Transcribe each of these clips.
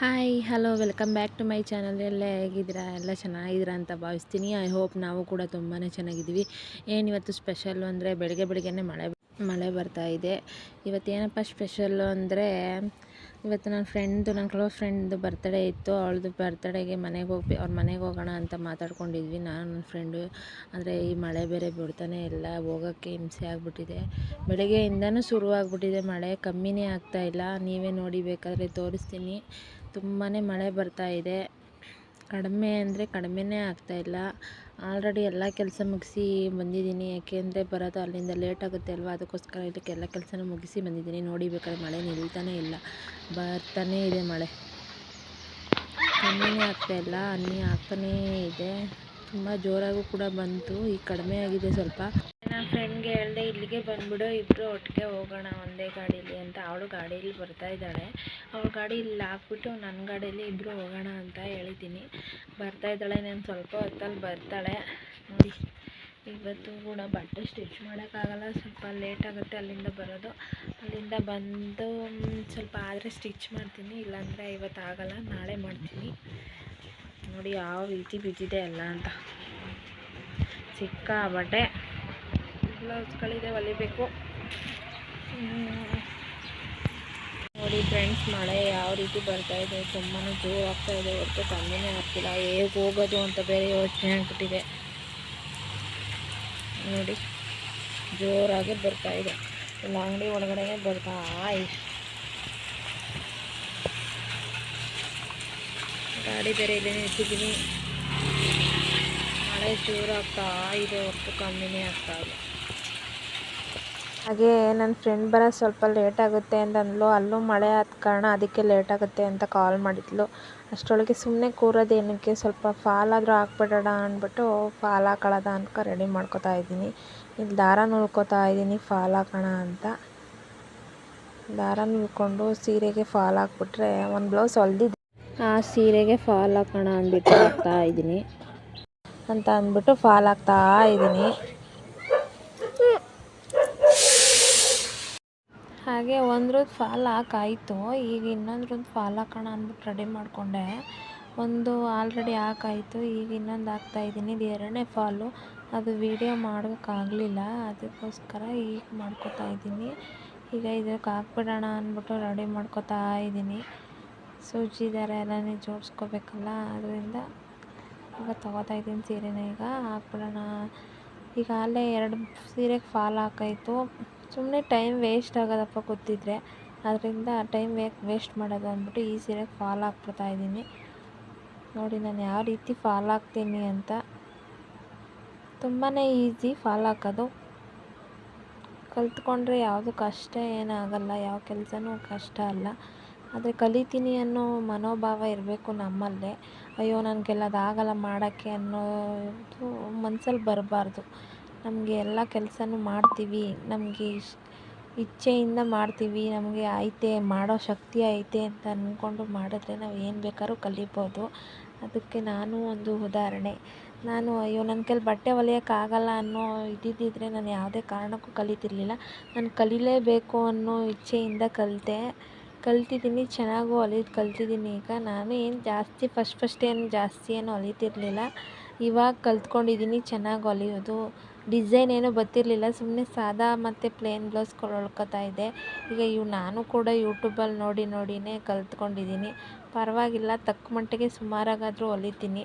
Hi hello welcome back to my channel ಎಲ್ಲ ಹೇಗಿದ್ದೀರಾ? ಎಲ್ಲ ಚೆನ್ನಾಗಿದ್ದೀರಾ ಅಂತ ಭಾವಿಸ್ತೀನಿ. ಐ ಹೋಪ್ ನಾವು ಕೂಡ ತುಂಬಾ ಚೆನ್ನಾಗಿದ್ದೀವಿ. ಏನಿವತ್ತು ಸ್ಪೆಷಲ್ಲು ಅಂದರೆ ಬೆಳಗ್ಗೆ ಬೆಳಗ್ಗೆನೇ ಮಳೆ ಮಳೆ ಬರ್ತಾ ಇದೆ. ಇವತ್ತೇನಪ್ಪ ಸ್ಪೆಷಲ್ಲು ಅಂದರೆ, ಇವತ್ತು ನನ್ನ ಫ್ರೆಂಡ್ದು ನನ್ನ ಕ್ಲೋಸ್ ಫ್ರೆಂಡ್ದು ಬರ್ತಡೇ ಇತ್ತು. ಅವಳದು ಬರ್ತಡೇಗೆ ಮನೆಗೆ ಹೋಗಿ ಅವ್ರ ಮನೆಗೆ ಹೋಗೋಣ ಅಂತ ಮಾತಾಡ್ಕೊಂಡಿದ್ವಿ. ನಾನು ನನ್ನ ಫ್ರೆಂಡು ಅಂದರೆ ಈ ಮಳೆ ಬೇರೆ ಬಿಡ್ತಾನೆ ಇಲ್ಲ ಹೋಗೋಕ್ಕೆ ಹಿಂಸೆ ಆಗಿಬಿಟ್ಟಿದೆ. ಬೆಳಗ್ಗೆಯಿಂದನೂ ಶುರುವಾಗ್ಬಿಟ್ಟಿದೆ ಮಳೆ. ಕಮ್ಮಿನೇ ಆಗ್ತಾಯಿಲ್ಲ ನೀವೇ ನೋಡಿ ಬೇಕಾದರೆ ತೋರಿಸ್ತೀನಿ. ತುಂಬಾ ಮಳೆ ಬರ್ತಾ ಇದೆ. ಕಡಿಮೆ ಅಂದರೆ ಕಡಿಮೆನೇ ಇಲ್ಲ. ಆಲ್ರೆಡಿ ಎಲ್ಲ ಕೆಲಸ ಮುಗಿಸಿ ಬಂದಿದ್ದೀನಿ. ಯಾಕೆಂದರೆ ಬರೋದು ಅಲ್ಲಿಂದ ಲೇಟ್ ಆಗುತ್ತೆ ಅಲ್ವಾ? ಅದಕ್ಕೋಸ್ಕರ ಇದಕ್ಕೆ ಎಲ್ಲ ಕೆಲಸನೂ ಮುಗಿಸಿ ಬಂದಿದ್ದೀನಿ. ನೋಡಿ ಬೇಕಾದ್ರೆ ಮಳೆ ನಿಲ್ತಾನೇ ಇಲ್ಲ. ಬರ್ತಾನೇ ಇದೆ ಮಳೆ. ಕಮ್ಮಿನೇ ಇಲ್ಲ. ಅನ್ನಿ ಆಗ್ತಾನೇ ಇದೆ. ತುಂಬ ಜೋರಾಗೂ ಕೂಡ ಬಂತು. ಈಗ ಕಡಿಮೆ ಆಗಿದೆ ಸ್ವಲ್ಪ. ನನ್ನ ಫ್ರೆಂಡ್ಗೆ ಹೇಳಿದೆ, ಇಲ್ಲಿಗೆ ಬಂದುಬಿಡು ಇಬ್ಬರು ಒಟ್ಟಿಗೆ ಹೋಗೋಣ ಒಂದೇ ಗಾಡೀಲಿ ಅಂತ. ಅವಳು ಗಾಡೀಲಿ ಬರ್ತಾ ಇದ್ದಾಳೆ. ಅವಳ ಗಾಡಿ ಇಲ್ಲಿ ಹಾಕ್ಬಿಟ್ಟು ನನ್ನ ಗಾಡೀಲಿ ಇಬ್ಬರು ಹೋಗೋಣ ಅಂತ ಹೇಳಿದ್ದೀನಿ. ಬರ್ತಾ ಇದ್ದಾಳೆ ನಾನು ಸ್ವಲ್ಪ ಹೊತ್ತಲ್ಲಿ ಬರ್ತಾಳೆ. ನೋಡಿ, ಇವತ್ತು ಕೂಡ ಬಟ್ಟೆ ಸ್ಟಿಚ್ ಮಾಡೋಕ್ಕಾಗಲ್ಲ. ಸ್ವಲ್ಪ ಲೇಟ್ ಆಗುತ್ತೆ ಅಲ್ಲಿಂದ ಬರೋದು. ಅಲ್ಲಿಂದ ಬಂದು ಸ್ವಲ್ಪ ಆದರೆ ಸ್ಟಿಚ್ ಮಾಡ್ತೀನಿ. ಇಲ್ಲಾಂದರೆ ಇವತ್ತು ಆಗಲ್ಲ, ನಾಳೆ ಮಾಡ್ತೀನಿ. ನೋಡಿ ಯಾವ ರೀತಿ ಬಿದ್ದಿದೆ ಅಲ್ಲ ಅಂತ. ಸಿಕ್ಕಾಬಟ್ಟೆ ಬ್ಲೌಸ್ಗಳಿದೆ, ಹೊಲಿಬೇಕು. ನೋಡಿ ಫ್ರೆಂಡ್ಸ್ ಮಳೆ ಯಾವ ರೀತಿ ಬರ್ತಾ ಇದೆ. ತುಂಬಾ ಜೋರು ಆಗ್ತಾ ಇದೆ. ಹೊರತು ಕಮ್ಮಿನೇ ಆಗ್ತಿಲ್ಲ. ಹೇಗೆ ಹೋಗೋದು ಅಂತ ಬೇರೆ ಯೋಚನೆ ಆಗ್ಬಿಟ್ಟಿದೆ. ನೋಡಿ ಜೋರಾಗಿ ಬರ್ತಾ ಇದೆ. ಇಲ್ಲ, ಅಂಗಡಿ ಒಳಗಡೆ ಬರ್ತಾ ಆಯ್ತು ಗಾಡಿ ಬೇರೆ ಇಲ್ಲೇ ಇಟ್ಟಿದ್ದೀನಿ. ಮಳೆ ಆಗ್ತಾ ಇದೆ, ಹೊತ್ತು ಕಮ್ಮಿನೇ ಆಗ್ತಾ ಇದೆ. ಹಾಗೆ ನನ್ನ ಫ್ರೆಂಡ್ ಬರೋದು ಸ್ವಲ್ಪ ಲೇಟ್ ಆಗುತ್ತೆ ಅಂತ ಅಂದ್ಲು. ಅಲ್ಲೂ ಮಳೆ ಆದ ಕಾರಣ ಅದಕ್ಕೆ ಲೇಟ್ ಆಗುತ್ತೆ ಅಂತ ಕಾಲ್ ಮಾಡಿದ್ಲು. ಅಷ್ಟರೊಳಗೆ ಸುಮ್ಮನೆ ಕೂರೋದೇನಕ್ಕೆ ಸ್ವಲ್ಪ ಫಾಲ್ ಆದರೂ ಹಾಕ್ಬಿಡೋಣ ಅಂದ್ಬಿಟ್ಟು ಫಾಲ್ ಹಾಕೊಳ್ಳೋದ ಅಂತ ರೆಡಿ ಮಾಡ್ಕೋತಾ ಇದ್ದೀನಿ. ಇಲ್ಲಿ ದಾರ ನುಲ್ಕೋತಾ ಇದ್ದೀನಿ ಫಾಲ್ ಹಾಕೋಣ ಅಂತ. ದಾರ ನುಳ್ಕೊಂಡು ಸೀರೆಗೆ ಫಾಲ್ ಹಾಕ್ಬಿಟ್ರೆ ಒಂದು ಬ್ಲೌಸ್ ಹೊಲ್ದಿದ್ದೆ ಆ ಸೀರೆಗೆ ಫಾಲ್ ಹಾಕೋಣ ಅಂದ್ಬಿಟ್ಟು ಹಾಕ್ತಾ ಇದ್ದೀನಿ. ಅಂತ ಅಂದ್ಬಿಟ್ಟು ಫಾಲ್ ಹಾಕ್ತಾ ಇದ್ದೀನಿ. ಹಾಗೆ ಒಂದ್ರದ್ದು ಫಾಲ್ ಹಾಕಾಯಿತು. ಈಗ ಇನ್ನೊಂದ್ರದ್ದು ಫಾಲ್ ಹಾಕೋಣ ಅಂದ್ಬಿಟ್ಟು ರೆಡಿ ಮಾಡಿಕೊಂಡೆ. ಒಂದು ಆಲ್ರೆಡಿ ಹಾಕಾಯಿತು. ಈಗ ಇನ್ನೊಂದು ಹಾಕ್ತಾ ಇದ್ದೀನಿ. ಇದು ಎರಡನೇ ಫಾಲು. ಅದು ವಿಡಿಯೋ ಮಾಡೋಕ್ಕಾಗಲಿಲ್ಲ ಅದಕ್ಕೋಸ್ಕರ ಈಗ ಮಾಡ್ಕೋತಾ ಇದ್ದೀನಿ. ಈಗ ಇದಕ್ಕೆ ಹಾಕ್ಬಿಡೋಣ ಅಂದ್ಬಿಟ್ಟು ರೆಡಿ ಮಾಡ್ಕೋತಾ ಇದ್ದೀನಿ. ಸೂಜಿ ದಾರ ಎಲ್ಲನೇ ಜೋಡಿಸ್ಕೋಬೇಕಲ್ಲ, ಅದರಿಂದ ಈಗ ತೊಗೋತಾ ಇದ್ದೀನಿ ಸೀರೆನ ಈಗ ಹಾಕ್ಬಿಡೋಣ. ಈಗ ಅಲ್ಲೇ ಎರಡು ಸೀರೆಗೆ ಫಾಲ್ ಹಾಕಾಯಿತು. ಸುಮ್ಮನೆ ಟೈಮ್ ವೇಸ್ಟ್ ಆಗೋದಪ್ಪ ಗೊತ್ತಿದ್ದರೆ ಅದರಿಂದ ಟೈಮ್ ವೇ ವೇಸ್ಟ್ ಮಾಡೋದು ಅಂದ್ಬಿಟ್ಟು ಈ ಸೀರೆಗೆ ಫಾಲ್ ಹಾಕ್ಬಿಡ್ತಾ ಇದ್ದೀನಿ. ನೋಡಿ ನಾನು ಯಾವ ರೀತಿ ಫಾಲ್ ಹಾಕ್ತೀನಿ ಅಂತ. ತುಂಬಾ ಈಸಿ ಫಾಲ್ ಹಾಕೋದು. ಕಲ್ತ್ಕೊಂಡ್ರೆ ಯಾವುದು ಕಷ್ಟ ಏನಾಗಲ್ಲ ಯಾವ ಕೆಲಸನೂ ಕಷ್ಟ ಅಲ್ಲ. ಆದರೆ ಕಲಿತೀನಿ ಅನ್ನೋ ಮನೋಭಾವ ಇರಬೇಕು ನಮ್ಮಲ್ಲೇ. ಅಯ್ಯೋ, ನನಗೆಲ್ಲ ಅದಾಗಲ್ಲ ಮಾಡೋಕ್ಕೆ ಅನ್ನೋದು ಮನ್ಸಲ್ಲಿ ಬರಬಾರ್ದು. ನಮಗೆ ಎಲ್ಲ ಕೆಲಸನೂ ಮಾಡ್ತೀವಿ. ನಮಗೆ ಇಶ್, ಇಚ್ಛೆಯಿಂದ ಮಾಡ್ತೀವಿ. ನಮಗೆ ಐತೆ, ಮಾಡೋ ಶಕ್ತಿ ಐತೆ ಅಂತ ಅಂದ್ಕೊಂಡು ಮಾಡಿದ್ರೆ ನಾವು ಏನು ಬೇಕಾದ್ರೂ ಕಲಿಬೋದು. ಅದಕ್ಕೆ ನಾನು ಒಂದು ಉದಾಹರಣೆ. ನಾನು ಅಯ್ಯೋ ನನ್ನ ಕೈಲಿ ಬಟ್ಟೆ ಹೊಲಿಯೋಕ್ಕಾಗಲ್ಲ ಅನ್ನೋ ಇದ್ದಿದ್ದಿದ್ರೆ ನಾನು ಯಾವುದೇ ಕಾರಣಕ್ಕೂ ಕಲಿತಿರಲಿಲ್ಲ. ನಾನು ಕಲಿಲೇಬೇಕು ಅನ್ನೋ ಇಚ್ಛೆಯಿಂದ ಕಲಿತೆ. ಕಲ್ತಿದ್ದೀನಿ, ಚೆನ್ನಾಗೂ ಹೊಲಿಯೋದು ಕಲ್ತಿದ್ದೀನಿ. ಈಗ ನಾನು ಏನು ಜಾಸ್ತಿ ಫಸ್ಟ್ ಫಸ್ಟ್ ಏನು ಜಾಸ್ತಿ ಏನು ಹೊಲಿತಿರ್ಲಿಲ್ಲ. ಇವಾಗ ಕಲ್ತ್ಕೊಂಡಿದ್ದೀನಿ ಚೆನ್ನಾಗಿ ಹೊಲಿಯೋದು. ಡಿಸೈನ್ ಏನೂ ಬತ್ತಿರಲಿಲ್ಲ ಸುಮ್ಮನೆ ಸಾದಾ ಮತ್ತು ಪ್ಲೇನ್ ಬ್ಲೌಸ್ ಕೊಳ್ಕೊತಾ ಇದ್ದೆ. ಈಗ ಇವು ನಾನು ಕೂಡ ಯೂಟ್ಯೂಬಲ್ಲಿ ನೋಡಿ ನೋಡಿಯೇ ಕಲ್ತ್ಕೊಂಡಿದ್ದೀನಿ ಪರವಾಗಿಲ್ಲ, ತಕ್ಕ ಮಟ್ಟಿಗೆ ಸುಮಾರಾಗಾದರೂ ಹೊಲಿತೀನಿ.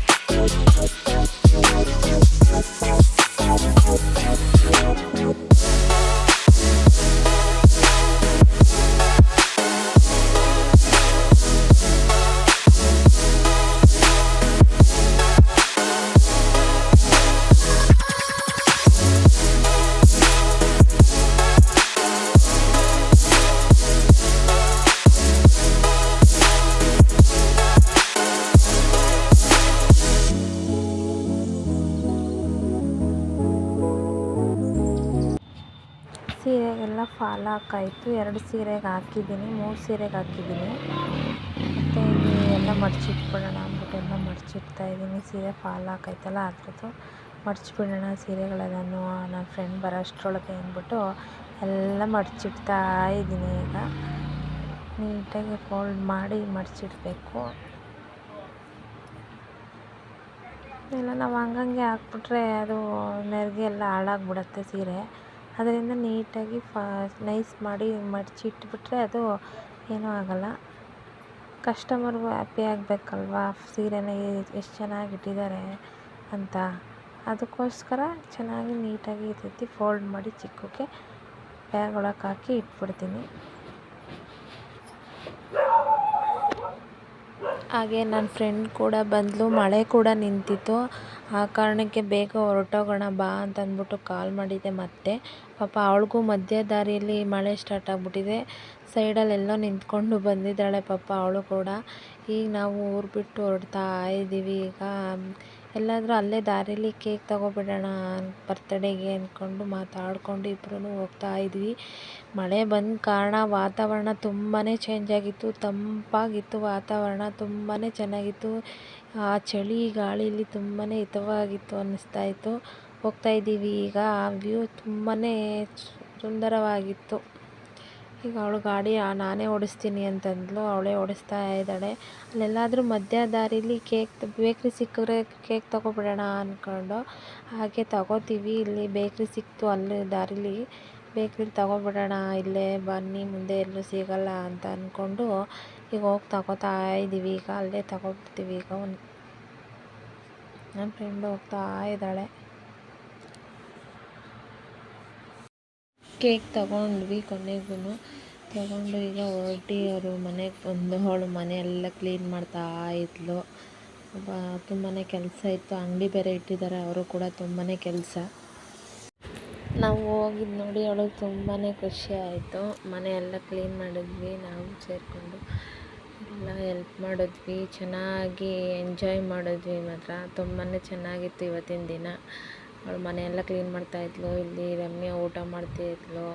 ಫಾಲ್ ಹಾಕಾಯಿತು ಎರಡು ಸೀರೆಗೆ ಹಾಕಿದ್ದೀನಿ, ಮೂರು ಸೀರೆಗೆ ಹಾಕಿದ್ದೀನಿ. ಮತ್ತು ಇಲ್ಲಿ ಎಲ್ಲ ಮಡಚಿಟ್ಬಿಡೋಣ ಅಂದ್ಬಿಟ್ಟು ಎಲ್ಲ ಮಡಚಿಡ್ತಾ ಇದ್ದೀನಿ. ಸೀರೆ ಫಾಲ್ ಹಾಕೈತಲ್ಲ ಅದ್ರದ್ದು. ಮಡಚಿಬಿಡೋಣ ಸೀರೆಗಳೆಲ್ಲನೂ ನನ್ನ ಫ್ರೆಂಡ್ ಬರೋ ಅಷ್ಟರೊಳಗೆ ಅಂದ್ಬಿಟ್ಟು ಎಲ್ಲ ಮಡಚಿಡ್ತಾ ಇದ್ದೀನಿ ಈಗ. ನೀಟಾಗಿ ಫೋಲ್ಡ್ ಮಾಡಿ ಮಡಚಿಡ್ಬೇಕು. ಎಲ್ಲ ನಾವು ಹಂಗಂಗೆ ಹಾಕ್ಬಿಟ್ರೆ ಅದು ನೆರಿಗೆ ಎಲ್ಲ ಹಾಳಾಗ್ಬಿಡತ್ತೆ ಸೀರೆ. ಅದರಿಂದ ನೀಟಾಗಿ ಫಾ, ನೈಸ್ ಮಾಡಿ ಮಡಚಿ ಇಟ್ಬಿಟ್ರೆ ಅದು ಏನೂ ಆಗೋಲ್ಲ. ಕಸ್ಟಮರ್ಗೂ ಹ್ಯಾಪಿ ಆಗಬೇಕಲ್ವಾ? ಸೀರೆನ ಎಷ್ಟು ಚೆನ್ನಾಗಿ ಇಟ್ಟಿದ್ದಾರೆ ಅಂತ. ಅದಕ್ಕೋಸ್ಕರ ಚೆನ್ನಾಗಿ ನೀಟಾಗಿ ಇರ್ತೈತಿ ರೀತಿ ಫೋಲ್ಡ್ ಮಾಡಿ ಚಿಕ್ಕಕ್ಕೆ ಬ್ಯಾಗ್ ಒಳಗೆ ಹಾಕಿ ಇಟ್ಬಿಡ್ತೀನಿ. ಹಾಗೆ ನನ್ನ ಫ್ರೆಂಡ್ ಕೂಡ ಬಂದಳು ಮಳೆ ಕೂಡ ನಿಂತಿತ್ತು. ಆ ಕಾರಣಕ್ಕೆ ಬೇಗ ಹೊರಟೋಗೋಣ ಬಾ ಅಂತ ಅಂದ್ಬಿಟ್ಟು ಕಾಲ್ ಮಾಡಿದ್ದೆ ಮತ್ತೆ. ಪಾಪ ಅವಳಿಗೂ ಮಧ್ಯ ದಾರಿಯಲ್ಲಿ ಮಳೆ ಸ್ಟಾರ್ಟ್ ಆಗಿಬಿಟ್ಟಿದೆ. ಸೈಡಲ್ಲೆಲ್ಲೋ ನಿಂತ್ಕೊಂಡು ಬಂದಿದ್ದಾಳೆ ಪಾಪ ಅವಳು ಕೂಡ. ಈಗ ನಾವು ಊರು ಬಿಟ್ಟು ಹೊರಡ್ತಾ ಇದ್ದೀವಿ. ಈಗ ಎಲ್ಲಾದರೂ ಅಲ್ಲೇ ದಾರಿಲಿ ಕೇಕ್ ತಗೊಬಿಡೋಣ ಬರ್ತಡೇಗೆ ಅಂದ್ಕೊಂಡು ಮಾತಾಡಿಕೊಂಡು ಇಬ್ರೂ ಹೋಗ್ತಾ ಇದ್ವಿ. ಮಳೆ ಬಂದ ಕಾರಣ ವಾತಾವರಣ ತುಂಬಾ ಚೇಂಜ್ ಆಗಿತ್ತು. ತಂಪಾಗಿತ್ತು ವಾತಾವರಣ ತುಂಬಾ ಚೆನ್ನಾಗಿತ್ತು. ಆ ಚಳಿ ಗಾಳಿಲಿ ತುಂಬಾ ಹಿತವಾಗಿತ್ತು ಅನ್ನಿಸ್ತಾ ಇತ್ತು. ಹೋಗ್ತಾ ಇದ್ದೀವಿ ಈಗ. ಆ ವ್ಯೂ ತುಂಬಾ ಸುಂದರವಾಗಿತ್ತು. ಈಗ ಅವಳು ಗಾಡಿ ನಾನೇ ಓಡಿಸ್ತೀನಿ ಅಂತಂದಳು ಅವಳೇ ಓಡಿಸ್ತಾ ಇದ್ದಾಳೆ. ಅಲ್ಲೆಲ್ಲಾದರೂ ಮಧ್ಯ ದಾರಿಲಿ ಕೇಕ್ ಬೇಕ್ರಿ ಸಿಕ್ಕಿದ್ರೆ ಕೇಕ್ ತೊಗೊಬಿಡೋಣ ಅಂದ್ಕೊಂಡು ಹಾಗೆ ತಗೋತೀವಿ. ಇಲ್ಲಿ ಬೇಕ್ರಿ ಸಿಕ್ತು, ಅಲ್ಲಿ ದಾರಿಲಿ ಬೇಕ್ರಿಲಿ ತಗೊಬಿಡೋಣ, ಇಲ್ಲೇ ಬನ್ನಿ, ಮುಂದೆ ಎಲ್ಲೂ ಸಿಗಲ್ಲ ಅಂತ ಅಂದ್ಕೊಂಡು ಈಗ ಹೋಗಿ ತಗೋತಾ ಇದ್ದೀವಿ ಈಗ ಅಲ್ಲೇ ತಗೊಬಿಡ್ತೀವಿ. ಈಗ ಒಂದು ನನ್ನ ಫ್ರೆಂಡ್ ಹೋಗ್ತಾ ಇದ್ದಾಳೆ. ಕೇಕ್ ತಗೊಂಡ್ವಿ ಕೊನೆಗೂ ತಗೊಂಡು ಈಗ ಹೊರಟಿ ಅವರು ಮನೆಗೆ ಬಂದು ಅವಳು ಮನೆಯೆಲ್ಲ ಕ್ಲೀನ್ ಮಾಡ್ತಾ ಇದ್ಲು. ತುಂಬಾ ಕೆಲಸ ಇತ್ತು. ಅಂಗಡಿ ಬೇರೆ ಇಟ್ಟಿದ್ದಾರೆ. ಅವರು ಕೂಡ ತುಂಬಾ ಕೆಲಸ. ನಾವು ಹೋಗಿದ್ದು ನೋಡಿ ಅವಳಿಗೆ ತುಂಬಾ ಖುಷಿ ಆಯಿತು. ಮನೆ ಎಲ್ಲ ಕ್ಲೀನ್ ಮಾಡಿದ್ವಿ. ನಾವು ಸೇರಿಕೊಂಡು ಎಲ್ಲ ಹೆಲ್ಪ್ ಮಾಡಿದ್ವಿ. ಚೆನ್ನಾಗಿ ಎಂಜಾಯ್ ಮಾಡಿದ್ವಿ ಮಾತ್ರ. ತುಂಬಾ ಚೆನ್ನಾಗಿತ್ತು ಇವತ್ತಿನ ದಿನ. ಅವಳು ಮನೆಯೆಲ್ಲ ಕ್ಲೀನ್ ಮಾಡ್ತಾ ಮಾಡ್ತಾಯಿದ್ಲು ಇಲ್ಲಿ ರಮ್ಯ ಊಟ ಮಾಡ್ತಿದ್ಲು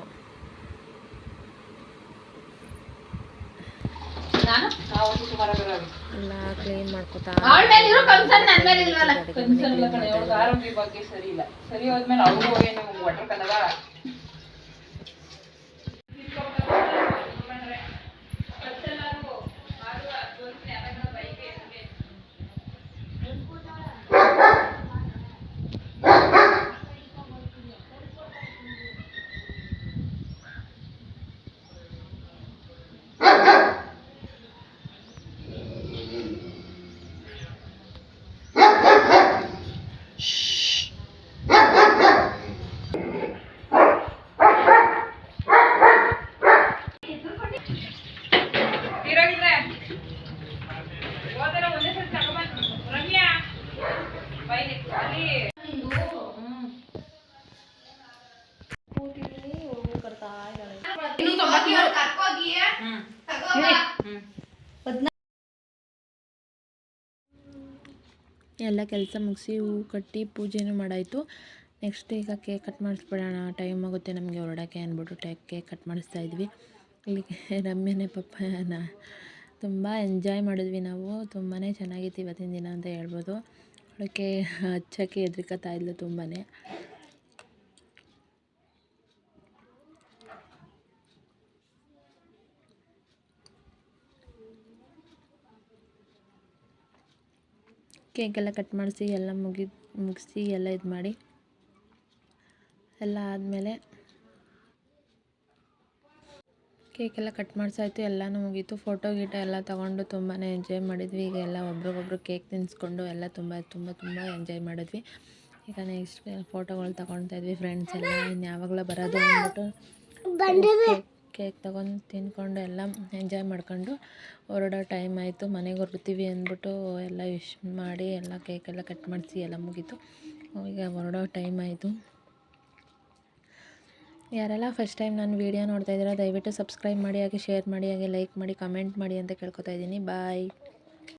ಎಲ್ಲ ಕ್ಲೀನ್ ಮಾಡ್ಕೊತಾ ಸರಿ ಹೋದ್ಮೇಲೆ ಎಲ್ಲ ಕೆಲಸ ಮುಗಿಸಿ ಹೂವು ಕಟ್ಟಿ ಪೂಜೆನೂ ಮಾಡಾಯಿತು. ನೆಕ್ಸ್ಟ್ ಈಗ ಕೇಕ್ ಕಟ್ ಮಾಡಿಸ್ಬಿಡೋಣ. ಟೈಮ್ ಆಗುತ್ತೆ ನಮಗೆ ಹೊರಡೋಕ್ಕೆ ಅಂದ್ಬಿಟ್ಟು ಟೇ ಕೇಕ್ ಕಟ್ ಮಾಡಿಸ್ತಾ ಇದ್ವಿ. ಇಲ್ಲಿಗೆ ರಮ್ಯನೇ ಪಪ್ಪನ ತುಂಬ ಎಂಜಾಯ್ ಮಾಡಿದ್ವಿ ನಾವು. ತುಂಬಾ ಚೆನ್ನಾಗಿತ್ತು ಇವತ್ತಿನ ದಿನ ಅಂತ ಹೇಳ್ಬೋದು. ಅದಕ್ಕೆ ಹಚ್ಚಕ್ಕೆ ಹೆದ್ರಿಕತಾ ಇದ್ಲು ತುಂಬಾ ಕೇಕೆಲ್ಲ ಕಟ್ ಮಾಡಿಸಿ ಎಲ್ಲ ಮುಗಿ ಮುಗಿಸಿ ಎಲ್ಲ ಇದು ಮಾಡಿ. ಎಲ್ಲ ಆದಮೇಲೆ ಕೇಕೆಲ್ಲ ಕಟ್ ಮಾಡಿಸಾಯ್ತು ಎಲ್ಲನೂ ಮುಗೀತು. ಫೋಟೋ ಗೀಟೋ ಎಲ್ಲ ತೊಗೊಂಡು ತುಂಬಾ ಎಂಜಾಯ್ ಮಾಡಿದ್ವಿ. ಈಗ ಎಲ್ಲ ಒಬ್ರಿಗೊಬ್ರು ಕೇಕ್ ತಿನ್ನಿಸ್ಕೊಂಡು ಎಲ್ಲ ತುಂಬ ತುಂಬ ತುಂಬ ಎಂಜಾಯ್ ಮಾಡಿದ್ವಿ. ಈಗ ನೆಕ್ಸ್ಟ್ ಫೋಟೋಗಳು ತಗೊಳ್ತಾ ಇದ್ವಿ ಫ್ರೆಂಡ್ಸ್ ಎಲ್ಲ. ಇನ್ನು ಯಾವಾಗಲೂ ಬರೋದು ಅಂದ್ಬಿಟ್ಟು ಕೇಕ್ ತಗೊಂಡು ತಿಂದ್ಕೊಂಡು ಎಲ್ಲ ಎಂಜಾಯ್ ಮಾಡ್ಕೊಂಡು ಹೊರಡೋ ಟೈಮ್ ಆಯಿತು. ಮನೆಗೆ ಹೊರಡ್ತೀವಿ ಅಂದ್ಬಿಟ್ಟು ಎಲ್ಲ ವಿಶ್ ಮಾಡಿ ಎಲ್ಲ ಕೇಕೆಲ್ಲ ಕಟ್ ಮಾಡಿಸಿ ಎಲ್ಲ ಮುಗೀತು. ಈಗ ಹೊರಡೋ ಟೈಮ್ ಆಯಿತು. ಯಾರೆಲ್ಲ ಫಸ್ಟ್ ಟೈಮ್ ನಾನು ವೀಡಿಯೋ ನೋಡ್ತಾ ಇದ್ದೀರಾ, ದಯವಿಟ್ಟು ಸಬ್ಸ್ಕ್ರೈಬ್ ಮಾಡಿ, ಹಾಗೆ ಶೇರ್ ಮಾಡಿ, ಹಾಗೆ ಲೈಕ್ ಮಾಡಿ ಕಮೆಂಟ್ ಮಾಡಿ ಅಂತ ಕೇಳ್ಕೊತಾ ಇದ್ದೀನಿ. ಬಾಯ್